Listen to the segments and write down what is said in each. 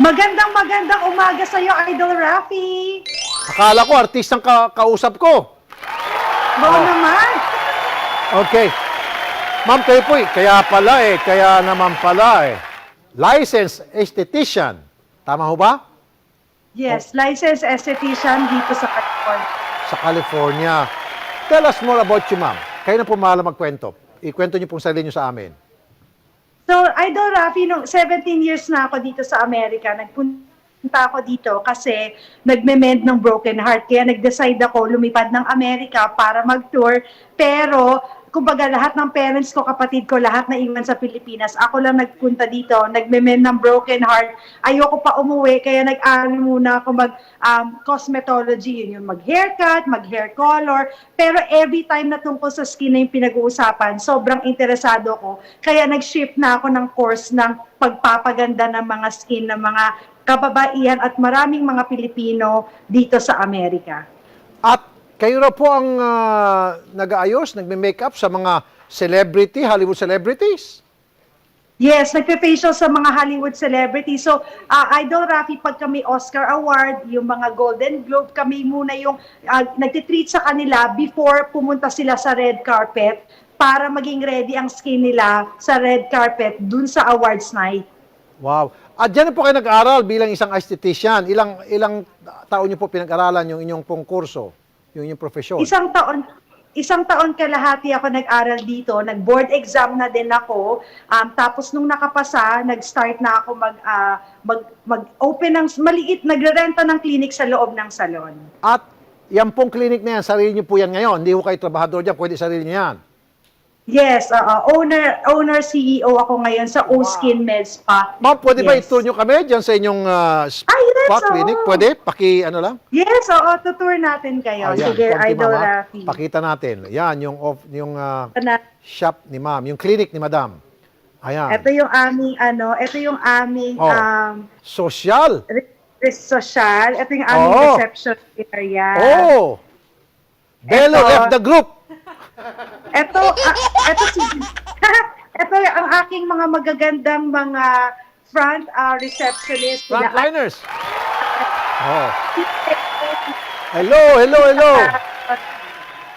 Magandang magandang umaga sa iyo, Idol Rafi. Akala ko, artistang ka kausap ko. Oo naman. Okay. Ma'am, eh. Kaya pala eh. Kaya naman pala eh. Licensed esthetician. Tama ho ba? Yes, licensed esthetician dito sa California. Sa California. Tell us more about you, ma'am. Kayo na po mahala magkwento. Ikwento niyo pong sarili niyo sa amin. So, Idol Rafi, nung 17 years na ako dito sa Amerika, nagpunta ako dito kasi nagme-mend ng broken heart. Kaya nag-decide ako lumipad ng Amerika para mag-tour. Pero, kumbaga lahat ng parents ko, kapatid ko, lahat na iwan sa Pilipinas. Ako lang nagpunta dito, nagme-mend ng broken heart. Ayoko pa umuwi, kaya nag-aral muna ako mag um, cosmetology, yun yung mag-haircut, mag-hair color. Pero every time na tungkol sa skin na yung pinag-uusapan, sobrang interesado ko. Kaya nag-shift na ako ng course ng pagpapaganda ng mga skin ng mga kababaihan at maraming mga Pilipino dito sa Amerika. At kayo raw po ang ah, nag-aayos, nagme-makeup sa mga celebrity, Hollywood celebrities. Yes, nagpe-facial sa mga Hollywood celebrities. So, uh, Idol Rafi, pag kami Oscar Award, yung mga Golden Globe, kami muna yung uh, nagtitreat sa kanila before pumunta sila sa red carpet para maging ready ang skin nila sa red carpet dun sa awards night. Wow. At dyan po kayo nag-aral bilang isang esthetician. Ilang ilang taon niyo po pinag-aralan yung inyong pong kurso, yung inyong profesyon? Isang taon, isang taon kalahati ako nag-aral dito. Nag-board exam na din ako. Um, tapos nung nakapasa, nag-start na ako mag, ah, mag, mag-open ng maliit, nagre-renta ng clinic sa loob ng salon. At yan pong clinic na yan, sarili niyo po yan ngayon. Hindi po kayo trabahador dyan, pwede sarili niyo yan. Yes, oo. owner owner CEO ako ngayon sa O-Skin Med Spa. Ma'am, pwede ba Yes. i-tour niyo kami dyan sa inyong ah, spa Ah, yes, oo. clinic? Pwede? Paki, ano lang? Yes, oo, tutour natin kayo. Ayan, Sige, konti, Idol. Rafi. Pakita natin. Yan, yung, off, yung Na- shop ni ma'am, yung clinic ni madam. Ayan. Ito yung aming ano, ito yung aming Oh. um Social. re- re- social, ito yung aming Oo. reception area. Oh! Bello Ito. left the group. Ito, ah, ito si ito ang aking mga magagandang mga front ah, receptionist. Frontliners. Oh. Hello, hello, hello.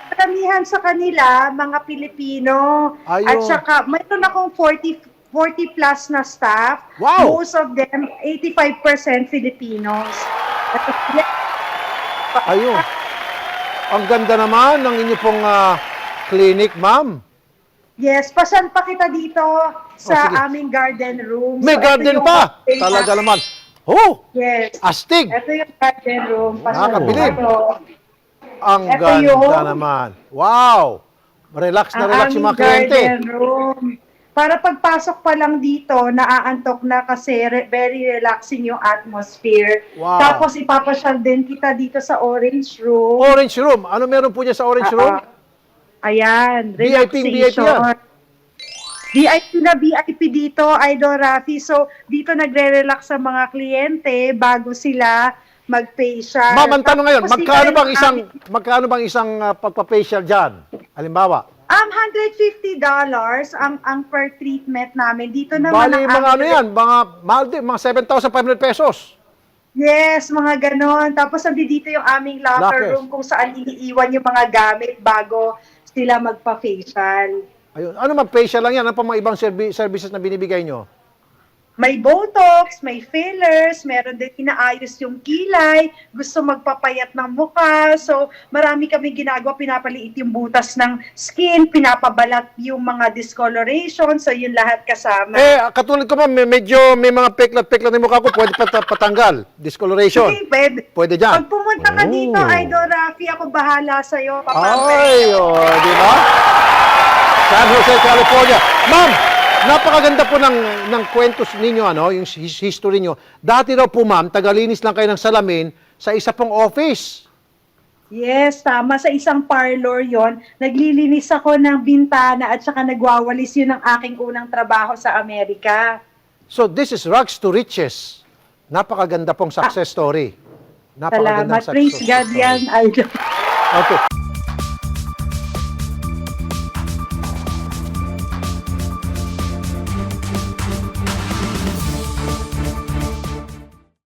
Karamihan sa kanila, mga Pilipino. Ayun. At saka, mayroon akong 40, 40 plus na staff. Wow. Most of them, 85% Filipinos. Ayun. Ang ganda naman ng inyo pong ah, clinic, ma'am. yes, pasan pa kita dito sa Oh, sige. aming garden room. May So, ito garden yung pa. na- Talaga naman. Oh, Yes. astig. Ito yung garden room. Pasan Nakakabilib. Ito. Ang Ito ganda yung- naman. Wow. Relax na Ang relax yung mga kliyente. garden room. Para pagpasok pa lang dito, naaantok na kasi re- very relaxing yung atmosphere. Wow. Tapos ipapasyal din kita dito sa orange room. Orange room. Ano meron po dyan sa orange Ah, room? ah. Ayan, VIP, VIP relaxation. yan. VIP na VIP dito, Idol Rafi. So, dito nagre-relax sa mga kliyente bago sila mag-facial. Ma'am, ang tanong ngayon, magkano bang ang isang magkano bang isang ah, pagpa-facial diyan? Halimbawa, Um, $150 ang ang per treatment namin. Dito naman bali ang mga ano yan, mga mahal din, mga 7,500 pesos. Yes, mga ganon. Tapos sabi dito yung aming locker Lockers. room kung saan iniiwan yung mga gamit bago sila magpa-facial. Ayun, ano mag-facial lang yan? Ano pa mga ibang servi- services na binibigay nyo? May Botox, may fillers, meron din inaayos yung kilay, gusto magpapayat ng mukha. So, marami kami ginagawa, pinapaliit yung butas ng skin, pinapabalat yung mga discoloration. So, yun lahat kasama. Eh, katulad ko ma'am, may, medyo may mga peklat-peklat na mukha ko, pwede pat- patanggal. Discoloration. Okay, pwede. Pwede dyan. Pag pumunta ka dito, Oh. Idol Rafi, ako bahala sa'yo. Ay, oh, di ba? San Jose, California. Ma'am, napakaganda po ng, ng kwentos ninyo, ano, yung his- history nyo. Dati raw po, ma'am, tagalinis lang kayo ng salamin sa isa pong office. Yes, tama. Sa isang parlor yon naglilinis ako ng bintana at saka nagwawalis yun ang aking unang trabaho sa Amerika. So, this is rags to riches. Napakaganda pong success story. Napakagandang Salamat. Praise success God story. yan, idol. Okay.